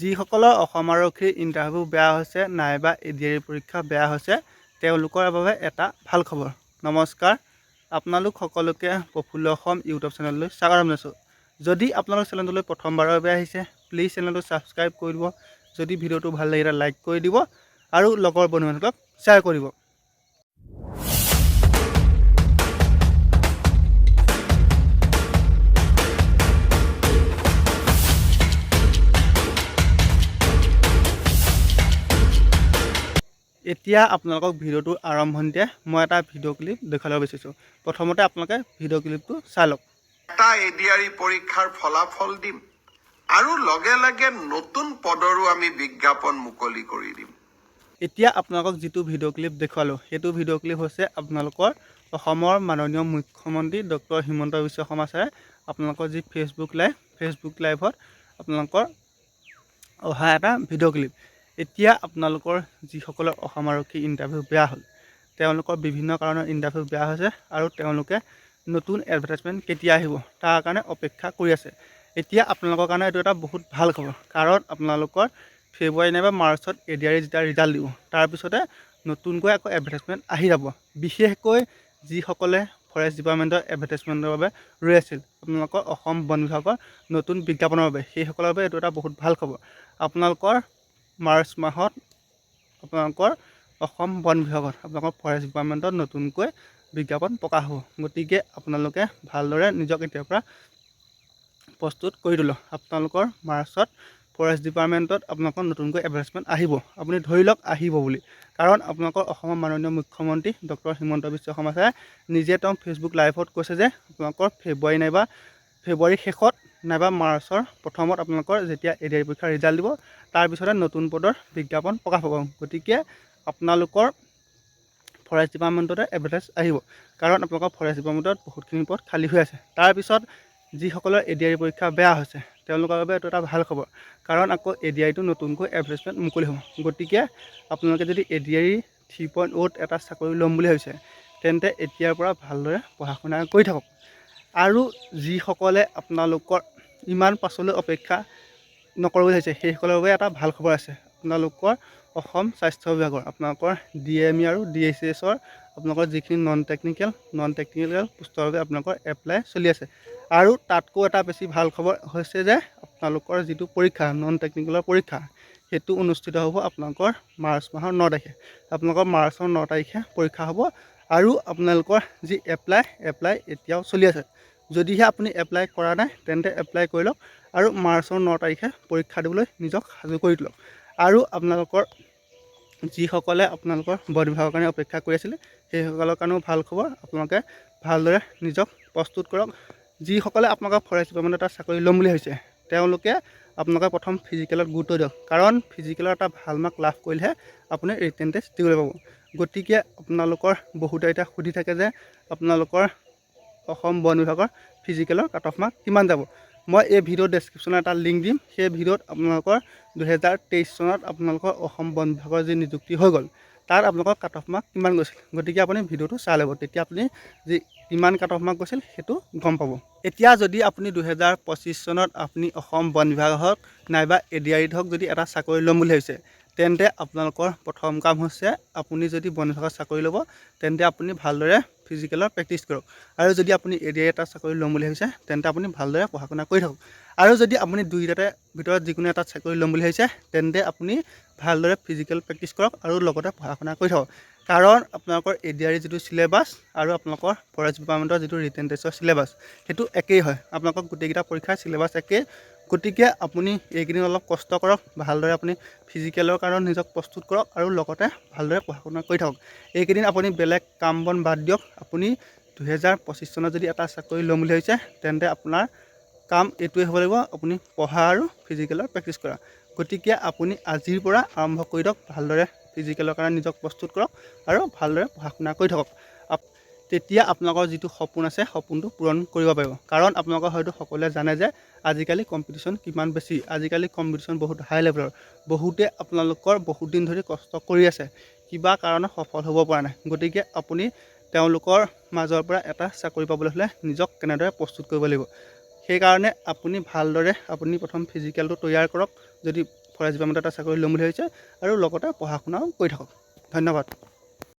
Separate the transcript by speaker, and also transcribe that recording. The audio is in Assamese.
Speaker 1: যিসকলৰ অসম আৰক্ষীৰ ইণ্টাৰভিউ বেয়া হৈছে, নাইবা এ ডি আৰ পৰীক্ষা বেয়া হৈছে, তেওঁলোকৰ বাবে এটা ভালো খবৰ। নমস্কাৰ, আপোনালোক সকলোকে প্ৰফুল্ল অসম ইউটিউব চেনেললৈ স্বাগতম জনাইছোঁ। যদি আপোনালোক চেনেলটোলৈ প্ৰথমবাৰৰ বাবে আহিছে প্লিজ চেনেলটো ছাবস্ক্ৰাইব কৰি দিব। যদি ভিডিঅ'টো ভালো লাগিলে লাইক কৰি দিব আৰু লগৰ বন্ধু বান্ধৱক শ্বেয়াৰ কৰিব এতিয়া আপোনালোকক ভিডিঅ'টোৰ আৰম্ভণিতে মই এটা ভিডিঅ' ক্লিপ দেখুৱাব বিচাৰিছোঁ। প্ৰথমতে আপোনালোকে ভিডিঅ' ক্লিপটো চাই লওক।
Speaker 2: এটা এডিআৰই পৰীক্ষাৰ ফলাফল দিম আৰু লগে লগে নতুন পদৰো আমি বিজ্ঞাপন মুকলি কৰি দিম।
Speaker 1: এতিয়া আপোনালোকক যিটো ভিডিঅ' ক্লিপ দেখুৱালোঁ সেইটো ভিডিঅ' ক্লিপ হৈছে আপোনালোকৰ অসমৰ মাননীয় মুখ্যমন্ত্ৰী ডক্টৰ হিমন্ত বিশ্ব শৰ্মা ছাৰে আপোনালোকৰ যি ফেচবুক লাইভ ফেচবুক লাইভত আপোনালোকৰ অহা এটা ভিডিঅ' ক্লিপ। এতিয়া আপোনালোকৰ যিসকলৰ অসম আৰক্ষী ইণ্টাৰভিউ বেয়া হ'ল তেওঁলোকৰ বিভিন্ন কাৰণত ইণ্টাৰভিউ বেয়া হৈছে আৰু তেওঁলোকে নতুন এডভাৰটাইজমেণ্ট কেতিয়া আহিব তাৰ কাৰণে অপেক্ষা কৰি আছে। এতিয়া আপোনালোকৰ কাৰণে এইটো এটা বহুত ভাল খবৰ কাৰণ আপোনালোকৰ ফেব্ৰুৱাৰী নাইবা মাৰ্চত এ ডি আৰ যেতিয়া ৰিজাল্ট দিব তাৰপিছতে নতুনকৈ আকৌ এডভাৰটাইজমেণ্ট আহি যাব। বিশেষকৈ যিসকলে ফৰেষ্ট ডিপাৰ্টমেণ্টৰ এডভাৰটাইজমেণ্টৰ বাবে ৰৈ আছিল আপোনালোকৰ অসম বন বিভাগৰ নতুন বিজ্ঞাপনৰ বাবে সেইসকলৰ বাবে এইটো এটা বহুত ভাল খবৰ। আপোনালোকৰ মাৰ্চ মাহত আপোনালোকৰ অসম বন বিভাগত আপোনালোকৰ ফৰেষ্ট ডিপাৰ্টমেণ্টত নতুনকৈ বিজ্ঞাপন প্ৰকাশ হ'ব। গতিকে আপোনালোকে ভালদৰে নিজক এতিয়াৰ পৰা প্ৰস্তুত কৰি তোলক। আপোনালোকৰ মাৰ্চত ফৰেষ্ট ডিপাৰ্টমেণ্টত আপোনালোকৰ নতুনকৈ এডভাৰটাইজমেণ্ট আহিব। আপুনি ধৰি লওক আহিব বুলি। কাৰণ আপোনালোকৰ অসমৰ মাননীয় মুখ্যমন্ত্ৰী ডক্টৰ হিমন্ত বিশ্ব শৰ্মা ছাৰে নিজে তেওঁ ফেচবুক লাইভত কৈছে যে আপোনালোকৰ ফেব্ৰুৱাৰী নাইবা ফেব্ৰুৱাৰীৰ শেষত নাইবা মাৰ্চৰ প্ৰথমত আপোনালোকৰ যেতিয়া এ ডি আৰ ই পৰীক্ষাৰ ৰিজাল্ট দিব তাৰপিছতে নতুন পদৰ বিজ্ঞাপন প্ৰকাশ পাব গতিকে আপোনালোকৰ ফৰেষ্ট ডিপাৰ্টমেণ্টতে এডভাৰটাইজ আহিব। কাৰণ আপোনালোকৰ ফৰেষ্ট ডিপাৰ্টমেণ্টত বহুতখিনি পদ খালী হৈ আছে। তাৰপিছত যিসকলৰ এ ডি আৰ ই পৰীক্ষা বেয়া হৈছে তেওঁলোকৰ বাবে এইটো এটা ভাল খবৰ। কাৰণ আকৌ এ ডি আৰ ইটো নতুনকৈ এডভাৰটাইজমেণ্ট মুকলি হ'ব। গতিকে আপোনালোকে যদি A D R E three point অ'ত এটা চাকৰি ল'ম বুলি ভাবিছে তেন্তে এতিয়াৰ পৰা ভালদৰে পঢ়া শুনা কৰি থাকক। আৰু যিসকলে আপোনালোকৰ ইমান পাছলৈ অপেক্ষা নকৰোঁ বুলি ভাবিছে সেইসকলৰ বাবে এটা ভাল খবৰ আছে। আপোনালোকৰ অসম স্বাস্থ্য বিভাগৰ আপোনালোকৰ ডি এম ই আৰু ডি এইচ এছৰ আপোনালোকৰ যিখিনি নন টেকনিকেল নন টেকনিকেল পোষ্টৰ বাবে আপোনালোকৰ এপ্লাই চলি আছে। আৰু তাতকৈ এটা বেছি ভাল খবৰ হৈছে যে আপোনালোকৰ যিটো পৰীক্ষা নন টেকনিকেলৰ পৰীক্ষা সেইটো অনুষ্ঠিত হ'ব আপোনালোকৰ মাৰ্চ মাহৰ ন তাৰিখে। আপোনালোকৰ মাৰ্চৰ ন তাৰিখে পৰীক্ষা হ'ব আৰু আপোনালোকৰ যি এপ্লাই এপ্লাই এতিয়াও চলি আছে। যদিহে আপুনি এপ্লাই কৰা নাই তেন্তে এপ্লাই কৰি লওক আৰু মাৰ্চৰ ন তাৰিখে পৰীক্ষা দিবলৈ নিজক সাজু কৰি তোলক আৰু আপোনালোকৰ যিসকলে আপোনালোকৰ বন বিভাগৰ কাৰণে অপেক্ষা কৰি আছিলে সেইসকলৰ কাৰণেও ভাল খবৰ। আপোনালোকে ভালদৰে নিজক প্ৰস্তুত কৰক। যিসকলে আপোনালোকৰ ফৰেষ্ট ডিপাৰ্টমেণ্টত এটা চাকৰি ল'ম বুলি ভাবিছে তেওঁলোকে আপোনালোকে প্ৰথম ফিজিকেলত গুৰুত্ব দিয়ক। কাৰণ ফিজিকেলৰ এটা ভাল মাৰ্ক লাভ কৰিলেহে আপুনি ৰিটেন টেষ্ট দিবলৈ পাব। গতিকে আপোনালোকৰ বহুতে এতিয়া সুধি থাকে যে আপোনালোকৰ অসম বন বিভাগৰ ফিজিকেলৰ কাট অফ মাৰ্ক কিমান যাব? মই এই ভিডিঅ' ডেছক্ৰিপশ্যনত এটা লিংক দিম। সেই ভিডিঅ'ত আপোনালোকৰ দুহেজাৰ তেইছ চনত আপোনালোকৰ অসম বন বিভাগৰ যি নিযুক্তি হৈ গ'ল তাত আপোনালোকৰ কাট অফ মাৰ্ক কিমান গৈছিল? গতিকে আপুনি ভিডিঅ'টো চাই ল'ব। তেতিয়া আপুনি যি কিমান কাট অফ মাৰ্ক গৈছিল সেইটো গম পাব। এতিয়া যদি আপুনি দুহেজাৰ পঁচিছ চনত আপুনি অসম বন বিভাগ হওক নাইবা এ ডি আৰ ইত হওক যদি এটা চাকৰি ল'ম বুলি ভাবিছে তেন্তে আপোনালোকৰ প্ৰথম কাম হৈছে আপুনি যদি বন বিভাগত চাকৰি ল'ব, তেন্তে আপুনি ভালদৰে ফিজিকেলৰ প্ৰেক্টিছ কৰক। আৰু যদি আপুনি এ ডি আই এটা চাকৰি ল'ম বুলি ভাবিছে, তেন্তে আপুনি ভালদৰে পঢ়া শুনা কৰি থাকক। আৰু যদি আপুনি দুয়োটাতে ভিতৰত যিকোনো এটা চাকৰি ল'ম বুলি ভাবিছে, তেন্তে আপুনি ভালদৰে ফিজিকেল প্ৰেক্টিছ কৰক আৰু লগতে পঢ়া শুনা কৰি থাকক। কাৰণ আপোনালোকৰ এ ডি আৰ যিটো চিলেবাছ আৰু আপোনালোকৰ ফৰেষ্ট ডিপাৰ্টমেণ্টৰ যিটো ৰিটেন টেষ্টৰ চিলেবাছ সেইটো একেই হয়। আপোনালোকৰ গোটেইকেইটা পৰীক্ষাৰ চিলেবাছ একেই। গতিকে আপুনি এইকেইদিন অলপ কষ্ট কৰক ভালদৰে আপুনি ফিজিকেলৰ কাৰণে নিজক প্ৰস্তুত কৰক আৰু লগতে ভালদৰে পঢ়া শুনা কৰি থাকক। এইকেইদিন আপুনি বেলেগ কাম বন বাদ দিয়ক। আপুনি দুহেজাৰ পঁচিছ চনত যদি এটা চাকৰি ল'ম বুলি ভাবিছে তেন্তে আপোনাৰ কাম এইটোৱে হ'ব লাগিব আপুনি পঢ়া আৰু ফিজিকেলৰ প্ৰেক্টিছ কৰা। গতিকে আপুনি আজিৰ পৰা আৰম্ভ কৰি দিয়ক ভালদৰে ফিজিকেলৰ কাৰণে নিজক প্ৰস্তুত কৰক আৰু ভালদৰে পঢ়া শুনা কৰি থাকক। তেতিয়া আপোনালোকৰ যিটো সপোন আছে, সপোনটো পূৰণ কৰিব পাৰিব। কাৰণ আপোনালোকৰ হয়তো সকলোৱে জানে যে আজিকালি কম্পিটিশ্যন কিমান বেছি। আজিকালি কম্পিটিশ্যন বহুত হাই লেভেলৰ বহুতে আপোনালোকৰ বহুত দিন ধৰি কষ্ট কৰি আছে। কিবা কাৰণত সফল হ'ব পৰা নাই। গতিকে আপুনি তেওঁলোকৰ মাজৰ পৰা এটা চাকৰি পাবলৈ হ'লে নিজক কেনেদৰে প্ৰস্তুত কৰিব লাগিব? সেইকাৰণে আপুনি ভালদৰে আপুনি প্ৰথম ফিজিকেলটো তৈয়াৰ কৰক। যদি ফৰেষ্ট ডিপাৰ্টমেণ্টত এটা চাকৰি ল'ম বুলি ভাবিছে আৰু লগতে পঢ়া শুনাও কৰি থাকক। ধন্যবাদ।